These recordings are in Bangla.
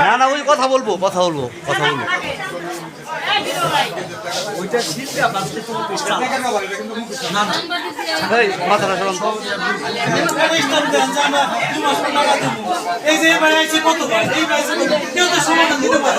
না না ওই কথা বলব কথা বলব কথা বলব। এই, যে এবার আইছে কত এই কেউ তো সমাধান দিতে পারে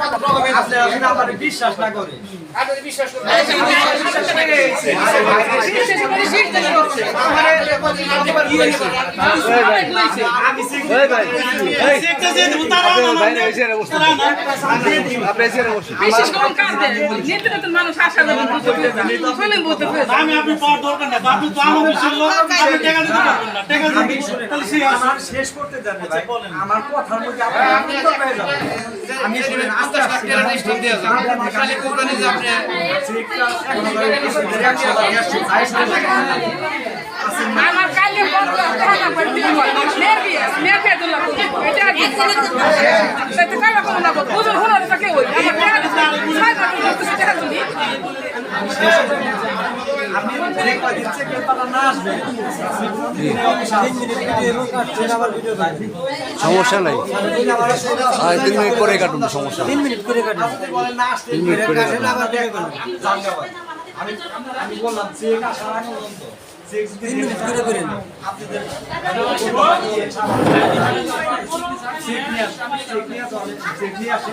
না। আমি না। আপনি না। না, না না, না, না। পাওয়ার দরকার নাই আপনি তো আমার না শেষ করতে দেন আমার কথার মধ্যে আমি শুনেন আস্তে আস্তে চেকটা একশো টাকা, একশো, আড়াইশো টাকা। আমার কালকে বন্ধ টাকা পড়ে দিল মেয়ের বিয়ে মেয়ের বিয়ে দিল এটা সেটা কালা কোনো না বুঝুন হলো না কে ওই আমার টাকা দিতে বছর করতেছে টাকা দিলি সমস্যা নাই তিন মিনিট পরে কাটুন, সমস্যা তিন মিনিট করে কাটুন। করে। আমি বললাম চেক আসার আগে পর্যন্ত চেক তিন করে করেন আপনাদের চেক নিয়ে আসে চেক নিয়ে আসে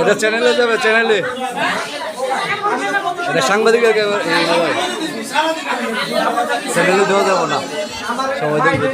এটা চ্যানেলে যাবে চ্যানেলে এটা সাংবাদিকের। চ্যানেলে দেওয়া যাব না। সবাই দেখবে